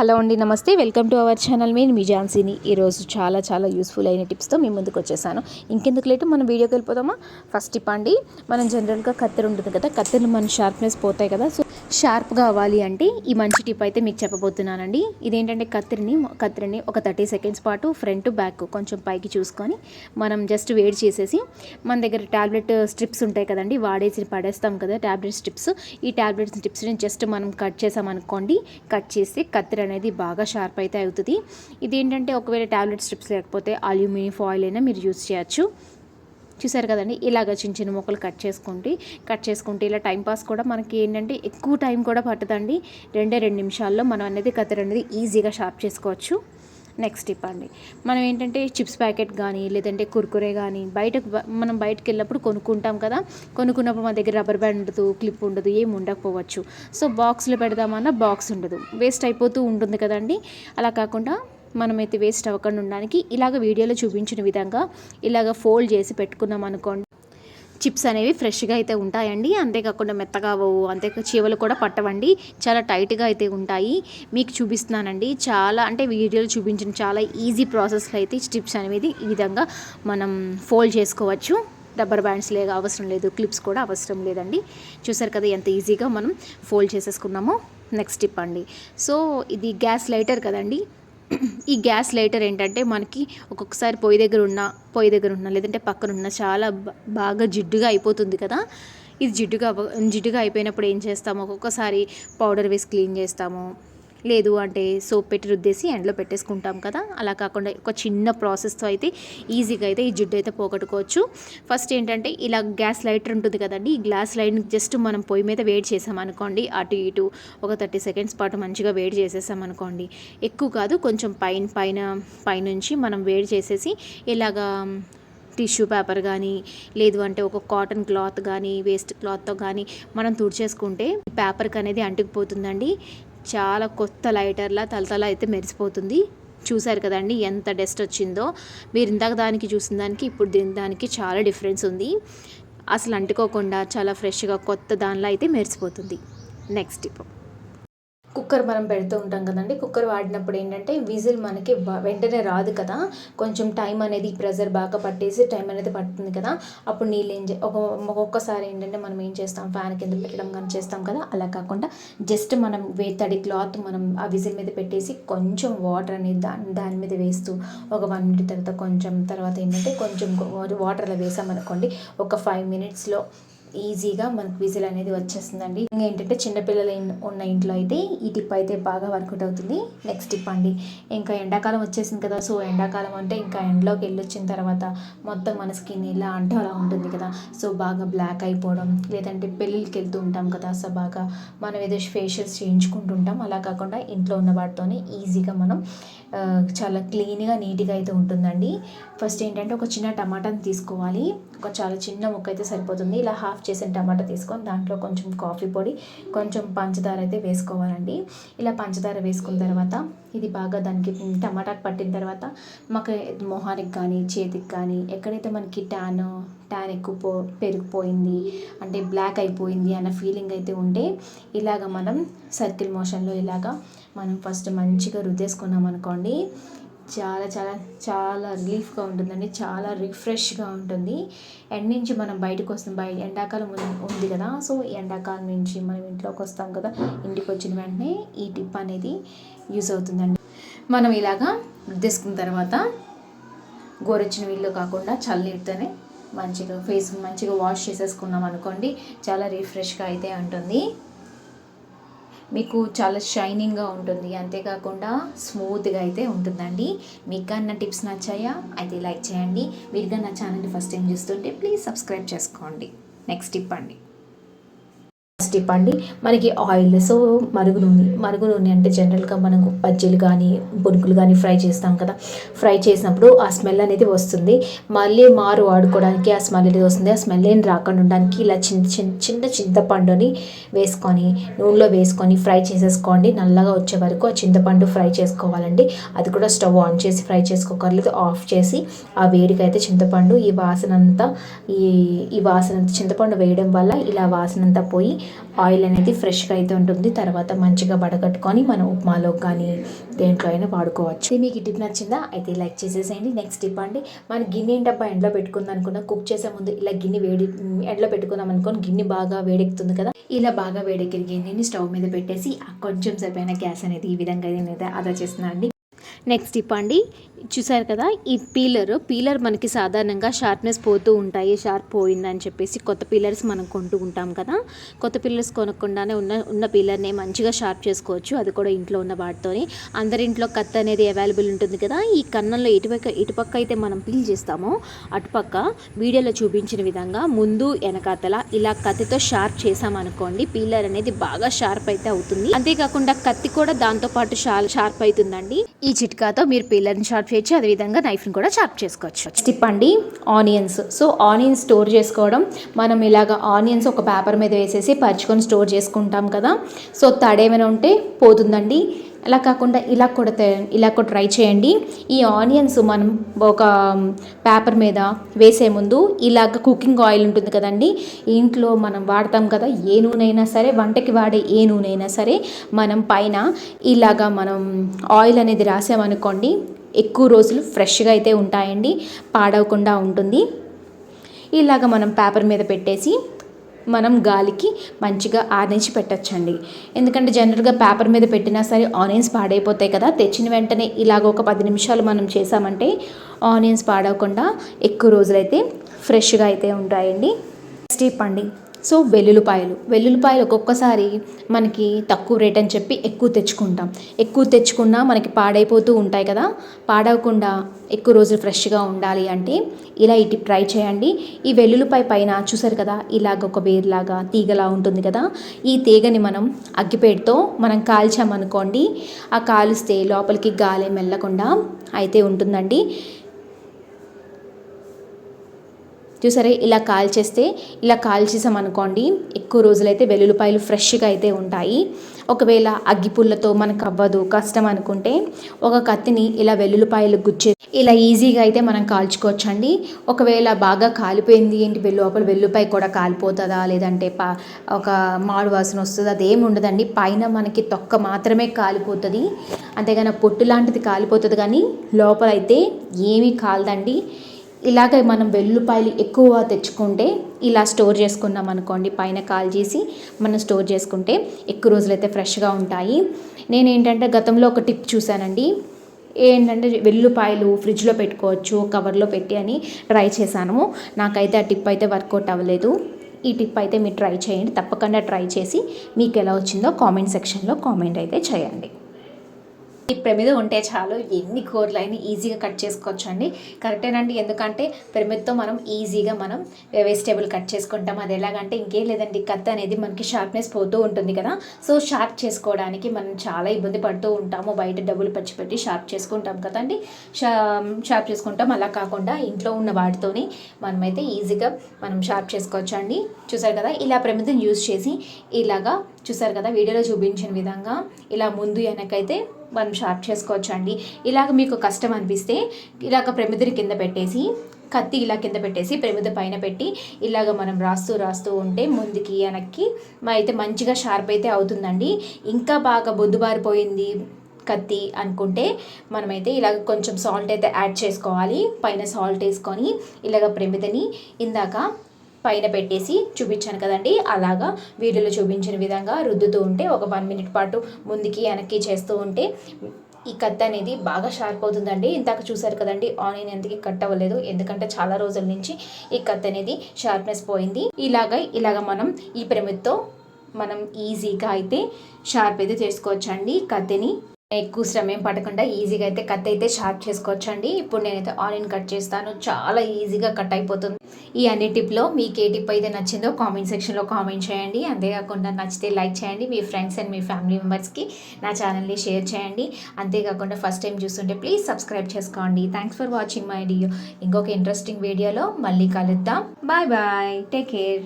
Hello అండి నమస్తే. Welcome to our channel. నేను మీ ఝాన్సీని. ఈరోజు చాలా చాలా యూస్ఫుల్ అయిన టిప్స్తో మీ ముందుకు వచ్చేసాను. ఇంకెందుకు లేటు? మనం వీడియోకి వెళ్ళిపోదామా? ఫస్ట్ టిప్ అండి మనం జనరల్గా కత్తెర ఉంటుంది కదా కత్తెరలు మన షార్ప్నెస్ పోతాయి కదా సో షార్ప్గా అవ్వాలి అంటే ఈ మంచి టిప్ అయితే మీకు చెప్పబోతున్నానండి. ఇదేంటంటే కత్తిరిని కత్తిరిని ఒక థర్టీ సెకండ్స్ పాటు ఫ్రంట్ బ్యాక్ కొంచెం పైకి చూసుకొని మనం జస్ట్ వేడి చేసేసి మన దగ్గర ట్యాబ్లెట్ స్ట్రిప్స్ ఉంటాయి కదండి వాడేసి పడేస్తాం కదా ట్యాబ్లెట్ స్ట్రిప్స్. ఈ ట్యాబ్లెట్ స్ట్రిప్స్ని జస్ట్ మనం కట్ చేసామనుకోండి కట్ చేసి కత్తిరి అనేది బాగా షార్ప్ అయితే అవుతుంది. ఇది ఏంటంటే ఒకవేళ ట్యాబ్లెట్ స్ట్రిప్స్ లేకపోతే అల్యూమినియం ఫాయిల్ అయినా మీరు యూజ్ చేయొచ్చు. చూసారు కదండి? ఇలాగ చిన్న చిన్న మొక్కలు కట్ చేసుకుంటే కట్ చేసుకుంటే ఇలా టైం పాస్ కూడా మనకి ఏంటంటే ఎక్కువ టైం కూడా పట్టదండి. రెండే రెండు నిమిషాల్లో మనం అనేది కత్తెర అనేది ఈజీగా షార్ప్ చేసుకోవచ్చు. నెక్స్ట్ టిప్ అండి. మనం ఏంటంటే చిప్స్ ప్యాకెట్ కానీ లేదంటే కుర్కురే కానీ బయటకు మనం బయటకు వెళ్ళినప్పుడు కొనుక్కుంటాం కదా. కొనుక్కున్నప్పుడు మన దగ్గర రబ్బర్ బ్యాండ్ ఉండదు క్లిప్ ఉండదు ఏం ఉండకపోవచ్చు. సో బాక్స్లో పెడదామన్నా బాక్స్ ఉండదు. వేస్ట్ అయిపోతూ ఉంటుంది కదండి. అలా కాకుండా మనమైతే వేస్ట్ అవ్వకుండా ఉండడానికి ఇలాగ వీడియోలో చూపించిన విధంగా ఇలాగ ఫోల్డ్ చేసి పెట్టుకున్నాం అనుకోండి చిప్స్ అనేవి ఫ్రెష్గా అయితే ఉంటాయండి. అంతేకాకుండా మెత్తగా అవ్వవు. అంతే చీవలు కూడా పట్టవండి. చాలా టైట్గా అయితే ఉంటాయి. మీకు చూపిస్తున్నానండి. చాలా అంటే వీడియోలు చూపించిన చాలా ఈజీ ప్రాసెస్లో అయితే చిప్స్ అనేది ఈ విధంగా మనం ఫోల్డ్ చేసుకోవచ్చు. రబ్బర్ బ్యాండ్స్ లేక అవసరం లేదు. క్లిప్స్ కూడా అవసరం లేదండి. చూసారు కదా ఎంత ఈజీగా మనం ఫోల్డ్ చేసేసుకున్నామో. నెక్స్ట్ టిప్ అండి. సో ఇది గ్యాస్ లైటర్ కదండి. ఈ గ్యాస్ లైటర్ ఏంటంటే మనకి ఒక్కొక్కసారి పొయ్యి దగ్గర ఉన్న పొయ్యి దగ్గర ఉన్న లేదంటే పక్కన ఉన్న చాలా బాగా జిడ్డుగా అయిపోతుంది కదా. ఇది జిడ్డుగా జిడ్డుగా అయిపోయినప్పుడు ఏం చేస్తాము? ఒక్కొక్కసారి పౌడర్ వేసి క్లీన్ చేస్తాము. లేదు అంటే సోప్ పెట్టి రుద్దేసి ఎండలో పెట్టేసుకుంటాం కదా. అలా కాకుండా ఒక చిన్న ప్రాసెస్తో అయితే ఈజీగా అయితే ఈ జిడ్డు అయితే పోగొట్టుకోవచ్చు. ఫస్ట్ ఏంటంటే ఇలా గ్యాస్ లైటర్ ఉంటుంది కదండి ఈ గ్లాస్ లైట్ని జస్ట్ మనం పొయ్యి మీద వేడి చేసామనుకోండి అటు ఇటు ఒక థర్టీ సెకండ్స్ పాటు మంచిగా వేడి చేసేసామనుకోండి ఎక్కువ కాదు కొంచెం పైన పైన పైనుంచి మనం వేడి చేసేసి ఇలాగా టిష్యూ పేపర్ కానీ లేదు అంటే ఒక కాటన్ క్లాత్ కానీ వేస్ట్ క్లాత్తో కానీ మనం తుడిచేసుకుంటే పేపర్కి అనేది అంటుకుపోతుందండి. చాలా కొత్త లైటర్లా తలతల అయితే మెరిసిపోతుంది. చూసారు కదండి ఎంత డస్ట్ వచ్చిందో. మీరు ఇందాక దానికి చూసిన దానికి ఇప్పుడు దీని దానికి చాలా డిఫరెన్స్ ఉంది. అసలు అంటుకోకుండా చాలా ఫ్రెష్గా కొత్త దానిలో అయితే మెరిసిపోతుంది. నెక్స్ట్ టిప్ కుక్కర్ మనం పెడుతూ ఉంటాం కదండి. కుక్కర్ వాడినప్పుడు ఏంటంటే విజిల్ మనకి వెంటనే రాదు కదా. కొంచెం టైం అనేది ప్రెజర్ బాగా పట్టేసి టైం అనేది పడుతుంది కదా. అప్పుడు నీళ్ళు ఏం చే ఒక ఒక్కొక్కసారి ఏంటంటే మనం ఏం చేస్తాం? ఫ్యాన్ కింద పెట్టడం కానీ చేస్తాం కదా. అలా కాకుండా జస్ట్ మనం వే తడి క్లాత్ మనం ఆ విజిల్ మీద పెట్టేసి కొంచెం వాటర్ అనేది దాని దాని మీద వేస్తూ ఒక వన్ మినిట్ తర్వాత కొంచెం తర్వాత ఏంటంటే కొంచెం వాటర్ అలా వేసామనుకోండి ఒక ఫైవ్ మినిట్స్లో ఈజీగా మనకు విజిల్ అనేది వచ్చేస్తుందండి. ఇంకా ఏంటంటే చిన్నపిల్లలు ఉన్న ఇంట్లో అయితే ఈ టిప్ అయితే బాగా వర్కౌట్ అవుతుంది. నెక్స్ట్ టిప్ అండి. ఇంకా ఎండాకాలం వచ్చేసింది కదా సో ఎండాకాలం అంటే ఇంకా ఎండలోకి వెళ్ళొచ్చిన తర్వాత మొత్తం మన స్కిన్ ఇలా అంటే అలా ఉంటుంది కదా. సో బాగా బ్లాక్ అయిపోవడం లేదంటే పెళ్ళిళ్ళకి వెళ్తూ ఉంటాం కదా సో బాగా మనం ఏదో ఫేషియల్స్ చేయించుకుంటుంటాం అలా కాకుండా ఇంట్లో ఉన్న వాటితోనే ఈజీగా మనం చాలా క్లీన్గా నీట్గా అయితే ఉంటుందండి. ఫస్ట్ ఏంటంటే ఒక చిన్న టమాటాని తీసుకోవాలి. ఒక చాలా చిన్న ముక్క అయితే సరిపోతుంది. ఇలా హాఫ్ చేసిన టమాటా తీసుకొని దాంట్లో కొంచెం కాఫీ పొడి కొంచెం పంచదార అయితే వేసుకోవాలండి. ఇలా పంచదార వేసుకున్న తర్వాత ఇది బాగా దానికి టమాటాకు పట్టిన తర్వాత మాకు మొహానికి కానీ చేతికి కానీ ఎక్కడైతే మనకి ట్యాన్ ట్యాన్ ఎక్కువ పో పెరిగిపోయింది అంటే బ్లాక్ అయిపోయింది అన్న ఫీలింగ్ అయితే ఉంటే ఇలాగ మనం సర్కిల్ మోషన్లో ఇలాగ మనం ఫస్ట్ మంచిగా రుద్దేసుకున్నాం అనుకోండి చాలా చాలా చాలా రిలీఫ్గా ఉంటుందండి చాలా రిఫ్రెష్గా ఉంటుంది. ఎండ నుంచి మనం బయటకు వస్తాం బయట ఎండాకాలం ఉంది- కదా సో ఎండాకాలం నుంచి మనం ఇంట్లోకి వస్తాం కదా ఇంటికి వచ్చిన వెంటనే ఈ టిప్ అనేది యూజ్ అవుతుందండి. మనం ఇలాగా రుద్దేసుకున్న తర్వాత గోరెచ్చిన నీళ్ళు కాకుండా చల్లనీటితోనే మంచిగా ఫేస్ మంచిగా వాష్ చేసేసుకున్నాం అనుకోండి చాలా రిఫ్రెష్గా అయితే ఉంటుంది. మీకు చాలా షైనింగ్గా ఉంటుంది. అంతేకాకుండా స్మూత్గా అయితే ఉంటుందండి. మీకు కానీ నా టిప్స్ నచ్చాయా? అయితే లైక్ చేయండి. మీరు కానీ నా ఛానల్ని ఫస్ట్ టైం చూస్తుంటే ప్లీజ్ సబ్స్క్రైబ్ చేసుకోండి. నెక్స్ట్ టిప్ అండి. టిప్ అండి మనకి ఆయిల్ సో మరుగు నూనె మరుగు నూనె అంటే జనరల్గా మనం బజ్జీలు కానీ బొనుకులు కానీ ఫ్రై చేస్తాం కదా. ఫ్రై చేసినప్పుడు ఆ స్మెల్ అనేది వస్తుంది. మళ్ళీ మారు వాడుకోవడానికి ఆ స్మెల్ అనేది వస్తుంది. ఆ స్మెల్ ఏం రాకుండా ఉండడానికి ఇలా చిన్న చిన్న చిన్న చింతపండుని వేసుకొని నూనెలో వేసుకొని ఫ్రై చేసేసుకోండి. నల్లగా వచ్చే వరకు ఆ చింతపండు ఫ్రై చేసుకోవాలండి. అది కూడా స్టవ్ ఆన్ చేసి ఫ్రై చేసుకోకర్లేదు ఆఫ్ చేసి ఆ వేడికి అయితే చింతపండు ఈ వాసన అంతా ఈ ఈ వాసన చింతపండు వేయడం వల్ల ఇలా వాసన అంతా పోయి ఆయిల్ అనేది ఫ్రెష్గా అయితే ఉంటుంది. తర్వాత మంచిగా వడగట్టుకొని మనం ఉప్మాలో కానీ దేంట్లో అయినా వాడుకోవచ్చు. ఇది మీకు ఈ టిప్ నచ్చిందా? అయితే లైక్ చేసేసేయండి. నెక్స్ట్ టిప్ అండి మన గిన్నె డబ్బా ఎండలో పెట్టుకుందాం అనుకున్నా. కుక్ చేసే ముందు ఇలా గిన్నె వేడి ఎండలో పెట్టుకుందాం అనుకోని గిన్నె బాగా వేడెక్కుతుంది కదా. ఇలా బాగా వేడెక్కిన గిన్నెని స్టవ్ మీద పెట్టేసి కొంచెం సేపు అయినా గ్యాస్ అనేది ఈ విధంగా అయితే అదా చేస్తున్నాను అండి నెక్స్ట్ ఇప్పండి. చూసారు కదా ఈ పీలర్ పీలర్ మనకి సాధారణంగా షార్ప్నెస్ పోతూ ఉంటాయి షార్ప్ పోయిందని చెప్పేసి కొత్త పీలర్స్ మనం కొంటూ ఉంటాం కదా. కొత్త పీలర్స్ కొనకుండానే ఉన్న ఉన్న పీలర్ని మంచిగా షార్ప్ చేసుకోవచ్చు అది కూడా ఇంట్లో ఉన్న వాటితోని. అందరింట్లో కత్తి అనేది అవైలబుల్ ఉంటుంది కదా ఈ కన్నంలో ఇటుపక్క ఇటుపక్క అయితే మనం పీల్ చేస్తామో అటుపక్క వీడియోలో చూపించిన విధంగా ముందు వెనకాతల ఇలా కత్తితో షార్ప్ చేసామనుకోండి పీలర్ అనేది బాగా షార్ప్ అయితే అవుతుంది. అంతేకాకుండా కత్తి కూడా దాంతో పాటు షార్ప్ అవుతుందండి. ఈ చిట్కాతో మీరు పిల్లర్ని షార్ప్ చేయొచ్చు అదేవిధంగా నైఫ్ని కూడా షార్ప్ చేసుకోవచ్చు. స్టిప్ అండి ఆనియన్స్ సో ఆనియన్స్ స్టోర్ చేసుకోవడం మనం ఇలాగ ఆనియన్స్ ఒక పేపర్ మీద వేసేసి పరుచుకొని స్టోర్ చేసుకుంటాం కదా. సో తడేమైనా ఉంటే పోతుందండి. అలా కాకుండా ఇలా కూడా ఇలా కూడా ట్రై చేయండి. ఈ ఆనియన్స్ మనం ఒక పేపర్ మీద వేసే ముందు ఇలాగ కుకింగ్ ఆయిల్ ఉంటుంది కదండి ఇంట్లో మనం వాడతాం కదా ఏ నూనె అయినా సరే వంటకి వాడే ఏ నూనె అయినా సరే మనం పైన ఇలాగా మనం ఆయిల్ అనేది రాసామనుకోండి ఎక్కువ రోజులు ఫ్రెష్గా అయితే ఉంటాయండి పాడవకుండా ఉంటుంది. ఇలాగ మనం పేపర్ మీద పెట్టేసి మనం గాలికి మంచిగా ఆనించి పెట్టచ్చండి. ఎందుకంటే జనరల్గా పేపర్ మీద పెట్టినా సరే ఆనియన్స్ పాడైపోతాయి కదా తెచ్చిన వెంటనే ఇలాగ ఒక పది నిమిషాలు మనం చేసామంటే ఆనియన్స్ పాడవకుండా ఎక్కువ రోజులైతే ఫ్రెష్గా అయితే ఉంటాయండి. స్టీప్ అండి సో వెల్లుల్లిపాయలు వెల్లుల్లిపాయలు ఒక్కొక్కసారి మనకి తక్కువ రేట్ అని చెప్పి ఎక్కువ తెచ్చుకుంటాం. ఎక్కువ తెచ్చుకున్నా మనకి పాడైపోతూ ఉంటాయి కదా పాడవకుండా ఎక్కువ రోజులు ఫ్రెష్గా ఉండాలి అంటే ఇలా ఇటు ట్రై చేయండి. ఈ వెల్లుల్లిపాయ పైన చూసారు కదా ఇలాగ ఒక వేరులాగా తీగలా ఉంటుంది కదా ఈ తీగని మనం అగ్గిపేటతో మనం కాల్చామనుకోండి ఆ కాలుస్తే లోపలికి గాలి మెల్లకుండా అయితే ఉంటుందండి. చూసారా? ఇలా కాల్చేస్తే ఇలా కాల్చేసామనుకోండి ఎక్కువ రోజులైతే వెల్లుల్లిపాయలు ఫ్రెష్గా అయితే ఉంటాయి. ఒకవేళ అగ్గిపుల్లతో మనకు అవ్వదు కష్టం అనుకుంటే ఒక కత్తిని ఇలా వెల్లుల్లిపాయలు గుచ్చే ఇలా ఈజీగా అయితే మనం కాల్చుకోవచ్చండి. ఒకవేళ బాగా కాలిపోయింది ఏంటి వెల్లు లోపల వెల్లుల్లిపాయ కూడా కాలిపోతుందా? లేదంటే పా ఒక మాడు వాసన వస్తుంది? అదేమి ఉండదండి. పైన మనకి తొక్క మాత్రమే కాలిపోతుంది. అంతేగాని పొట్టు లాంటిది కాలిపోతుంది కానీ లోపల అయితే ఏమీ కాలదండి. ఇలాగ మనం వెల్లుల్లిపాయలు ఎక్కువ తెచ్చుకుంటే ఇలా స్టోర్ చేసుకున్నాం అనుకోండి పైన కాల్ చేసి మనం స్టోర్ చేసుకుంటే ఎక్కువ రోజులైతే ఫ్రెష్గా ఉంటాయి. నేను ఏంటంటే గతంలో ఒక టిప్ చూశానండి. ఏంటంటే వెల్లుపాయలు ఫ్రిడ్జ్లో పెట్టుకోవచ్చు కవర్లో పెట్టి అని ట్రై చేశాను. నాకైతే ఆ టిప్ అయితే వర్కౌట్ అవ్వలేదు. ఈ టిప్ అయితే మీరు ట్రై చేయండి. తప్పకుండా ట్రై చేసి మీకు ఎలా వచ్చిందో కామెంట్ సెక్షన్లో కామెంట్ అయితే చేయండి. ప్రమిద ఉంటే చాలు. ఎన్ని కూరలైనా ఈజీగా కట్ చేసుకోవచ్చు అండి కరెక్టేనండి. ఎందుకంటే ప్రమిదతో మనం ఈజీగా మనం వెజిటేబుల్ కట్ చేసుకుంటాం. అది ఎలాగంటే ఇంకేం లేదండి. కత్ అనేది మనకి షార్ప్నెస్ పోతూ ఉంటుంది కదా. సో షార్ప్ చేసుకోవడానికి మనం చాలా ఇబ్బంది పడుతూ ఉంటాము. బయట డబ్బులు పచ్చిపెట్టి పెట్టి షార్ప్ చేసుకుంటాం కదండి. షా షార్ప్ చేసుకుంటాం. అలా కాకుండా ఇంట్లో ఉన్న వాటితోనే మనమైతే ఈజీగా మనం షార్ప్ చేసుకోవచ్చు అండి చూసారు కదా? ఇలా ప్రమిదం యూజ్ చేసి ఇలాగా చూసారు కదా వీడియోలో చూపించిన విధంగా ఇలా ముందు వెనకైతే మనం షార్ప్ చేసుకోవచ్చు అండి ఇలాగ మీకు కష్టం అనిపిస్తే ఇలాగ ప్రమిదిని కింద పెట్టేసి కత్తి ఇలా కింద పెట్టేసి ప్రమిద పైన పెట్టి ఇలాగ మనం రాస్తూ రాస్తూ ఉంటే ముందుకి వెనక్కి అయితే మంచిగా షార్ప్ అయితే అవుతుందండి. ఇంకా బాగా బొద్దుబారిపోయింది కత్తి అనుకుంటే మనమైతే ఇలాగ కొంచెం సాల్ట్ అయితే యాడ్ చేసుకోవాలి. పైన సాల్ట్ వేసుకొని ఇలాగ ప్రమిదని ఇందాక పైన పెట్టేసి చూపించాను కదండి. అలాగా వీడియోలో చూపించిన విధంగా రుద్దుతూ ఉంటే ఒక వన్ మినిట్ పాటు ముందుకి వెనక్కి చేస్తూ ఉంటే ఈ కత్తి అనేది బాగా షార్ప్ అవుతుందండి. ఇందాక చూసారు కదండి ఆనియన్ ఎందుకు కట్ అవ్వలేదు? ఎందుకంటే చాలా రోజుల నుంచి ఈ కత్తి అనేది షార్ప్నెస్ పోయింది. ఇలాగ ఇలాగ మనం ఈ ప్రమిద్తో మనం ఈజీగా అయితే షార్ప్ అయితే చేసుకోవచ్చండి కత్తిని. ఎక్కువ శ్రమ ఏం పడకుండా ఈజీగా అయితే కట్ అయితే షార్ప్ చేసుకోవచ్చండి. ఇప్పుడు నేనైతే ఆనియన్ కట్ చేస్తాను. చాలా ఈజీగా కట్ అయిపోతుంది. ఈ అన్ని టిప్లో మీకు ఏ టిప్ అయితే నచ్చిందో కామెంట్ సెక్షన్లో కామెంట్ చేయండి. అంతేకాకుండా నచ్చితే లైక్ చేయండి. మీ ఫ్రెండ్స్ అండ్ మీ ఫ్యామిలీ మెంబర్స్కి నా ఛానల్ని షేర్ చేయండి. అంతేకాకుండా ఫస్ట్ టైం చూస్తుంటే ప్లీజ్ సబ్స్క్రైబ్ చేసుకోండి. Thanks for watching my video ఇంకొక ఇంట్రెస్టింగ్ వీడియోలో మళ్ళీ కలుద్దాం. Bye bye take care